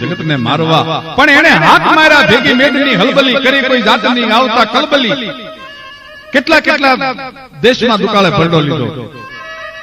જગતને મારવા. પણ એને હાથ માર્યા, ભેગી મેદની હલબલી કરી, કોઈ જાતની આવતા કલબલી. કેટલા કેટલા દેશમાં દુકાળે ભરડો લીધો.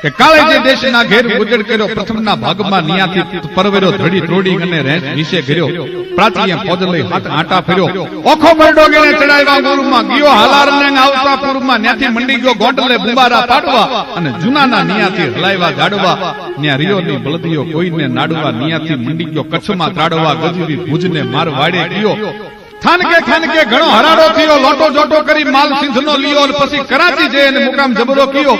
કે કાળે જે દેશના ઘેર ઉજળ કર્યો પ્રથમના ભાગમાં નિયાથી પરવેરો ધડી તોડી અને રેસ વિશે ઘર્યો પ્રાચીએ પદ લઈ હાથ આટા ફેર્યો. ઓખો મરડો ગેને ચડાવ્યા ગુરુમાં ગયો હાલાર ને આવતા પૂરમાં ન્યાથી મંડી ગયો ગોંડલે બુબારા પાડવા અને જૂનાના નિયાથી હલાવ્યા જાડવા. ન્યા રિયોની બળદીઓ કોઈને નાડવા નિયાથી મંડી ગયો કચ્છમાં ત્રાડવા ગજવી ભુજને માર વાડે ગયો. થાનકે ખાનકે ઘણો હરાડો થયો, લોટો જોટો કરી માલ સિંધનો લીયો પછી કરાચી જઈ મુકામ જબરો કયો.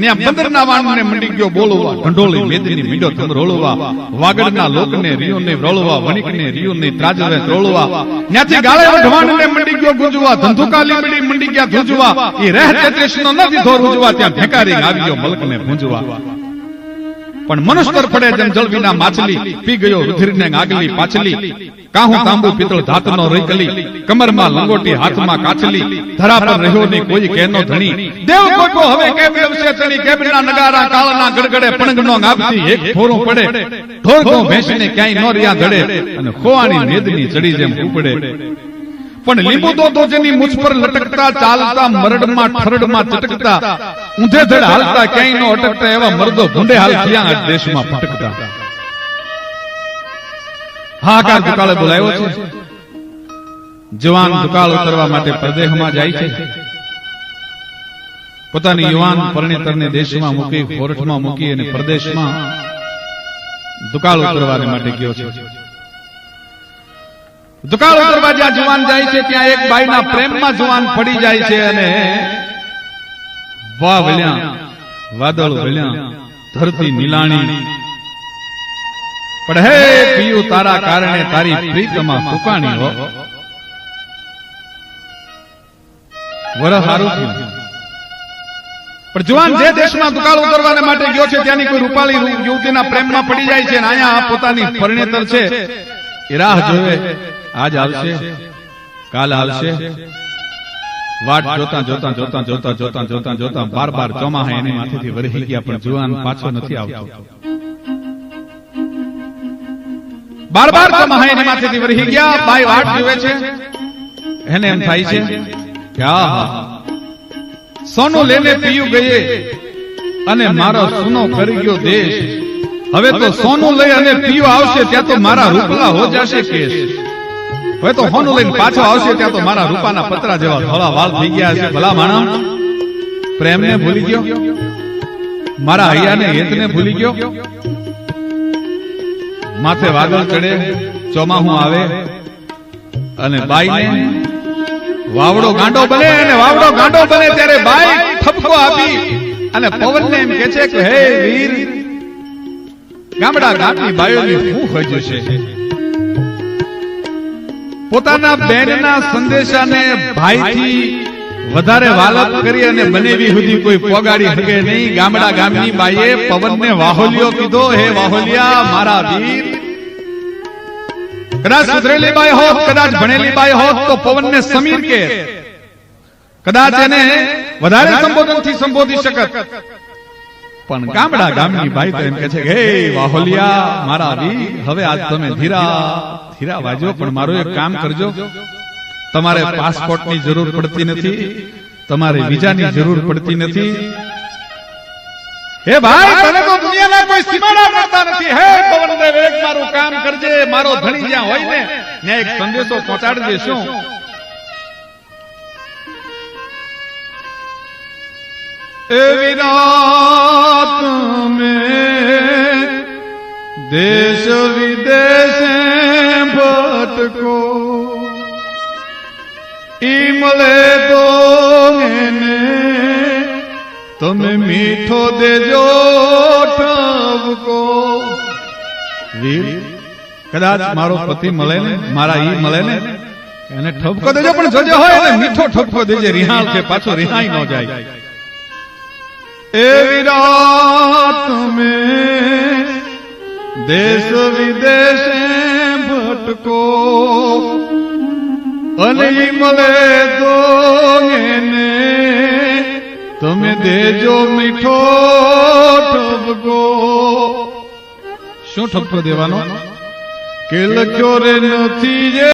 ન્યા બંદરના વાણને મંડી ગયો બોલવા, ઢંઢોળી મેદની મીંડો થમ રોળવા, વાગડના લોકને રિયોને રોળવા, વણિકને રિયોને ત્રાજવે રોળવા. ન્યાથી ગાળે વઢવાણને મંડી ગયો ગુંજવા, ધંધુકા લીમડી મંડી ગયા ધુંજવા. એ રહે તેત્રીસનો નથી ધોર ઉજવા ત્યાં ભેકારી આવ્યો મલકને ભૂંજવા. પણ મનુષ્ય પડે જેમ જળ વિના માછલી પી ગયો રુધિરને આગલી પાછલી. કાહું તાંબુ પિત્તળ ધાતનો રૈકલી કમરમાં લંગોટી હાથમાં કાચલી ધરા પર રહ્યો ની કોઈ કેનો ધણી. દેવ કોકો હવે કેમ આવશે ચણી કેબના નગારા કાળના ગડગડે પણગનો ગાપતી એક ફોરો પડે. ઢોર ગો ભેંસને ક્યાંય નો રિયા ધડે અને ખોવાની મેદની ચડી જેમ ઉપડે. પણ લીંબુ તો જેની મુછ પર લટકતા ચાલતા મરડમાં ઠરડમાં ચટકતા ઊંધે ધડ હાલતા ક્યાંય નો અટકતા એવા મર્દો ભૂંડે હાલ આ દેશમાં ભટકતા હાકાર દુકાળે બોલાવ્યો છે. જવાન દુકાળ ઉતરવા માટે પ્રદેહમાં જાય છે. પોતાની યુવાન પરણેતરને દેશમાં મૂકી કોરઠમાં મૂકી અને પ્રદેશમાં દુકાળ ઉતરવા માટે ગયો છે. દુકાળ કરવા જ્યાં જુવાન જાય છે, ત્યાં એક બાઈના પ્રેમમાં જુવાન પડી જાય છે અને વાહ વળ્યા વાદળ વળ્યા ધરતી નીલાણી. પણ હે પિયુ, તારા કારણે તારી પ્રીતમાં ફૂકાણી હો. વરસ સારું થયું. પણ જુવાન જે દેશમાં દુકાળ ઉતરવાને માટે ગયો છે, ત્યાંની કોઈ રૂપાળી યુવતીના પ્રેમમાં પડી જાય છે અને અહીંયા પોતાની પરણેતર છે. એ રાહ જોવે. આજ આવશે કાલ આવશે વાટ જોતા જોતા જોતા જોતા જોતા જોતા જોતા બાર બાર ચોમાહા એની માથેથી વરહી ગયા પણ જુવાન પાછો નથી આવતો બાર બાર ચોમાહા એની માથેથી વરહી ગયા બાઈ વાટ જુએ છે એને એમ થાય છે કે આહા સોનું લેને પીયું ગયે અને મારો સુનો કરી ગયો દેશ હવે તો સોનું લઈ અને પીયું આવશે ત્યાં તો મારા રૂપલા હો જશે કેસ હવે તો હોનું લઈને પાછો આવશે ત્યાં તો મારા રૂપાના પતરા જેવા ધોળા વાળ થઈ ગયા છે ભલા માણસ પ્રેમને ભૂલી ગયો. મારા હૈયાને હેતને ભૂલી ગયો. માથે વાદળ ચડે ચોમાહું આવે. અને બાઈને વાવડો ગાંડો બને અને વાવડો ગાંડો બને ત્યારે બાઈ ઠપકો આપી અને પવનને એમ કે છે કે હે વીર ગામડા ગામની બાયોની શું ખોજ્યું છે. પોતાના બહેનના સંદેશાને ભાઈથી વધારે વાલત કરી અને બનેવી સુધી કોઈ પોગાડી શકે નહીં. ગામડા ગામની બાઈએ પવનને વાહોલિયો કીધો હે વાહોલિયા મારા વીર. કદાચ સુધરેલી બાઈ હોત કદાચ ભણેલી બાઈ હોત તો પવનને સમીર કે. કદાચ એને વધારે સંબોધનથી સંબોધી શકત. પણ ગામડા ગામની ભાઈ તો એમ કે છે કે વાહોલિયા, મારા વીર, હવે આજ તમે ધીરા ધીરા વાજો, પણ મારું એક કામ કરજો. તમારે પાસપોર્ટની જરૂર પડતી નથી, તમારે વિઝાની જરૂર પડતી નથી. હે ભાઈ, તને તો દુનિયાના કોઈ સીમાડા પડતા નથી. હે પવનદેવ એક મારું કામ કરજે. મારો ધણી જ્યાં હોય ને, ત્યાં સંદેશો પહોંચાડજે શું? એવી રાત મેં દેશ વિદેશ ભટકો. ઈ મળે તો તમે મીઠો દેજો ઠાવકો. વીર, કદાચ મારો પતિ મળે ને, મારા ઈ મળે ને, એને ઠપકો દેજો, પણ જોજો હોય મીઠો ઠપકો દેજે રિહાળ છે પાછો રિહાઈ ન જાય. એવી में દેશ વિદેશે ભટકો ઈ મળે તો તમે દેજો મીઠો ઠપકો શું ઠપકો દેવાનો? કે લખ્યો રે નથી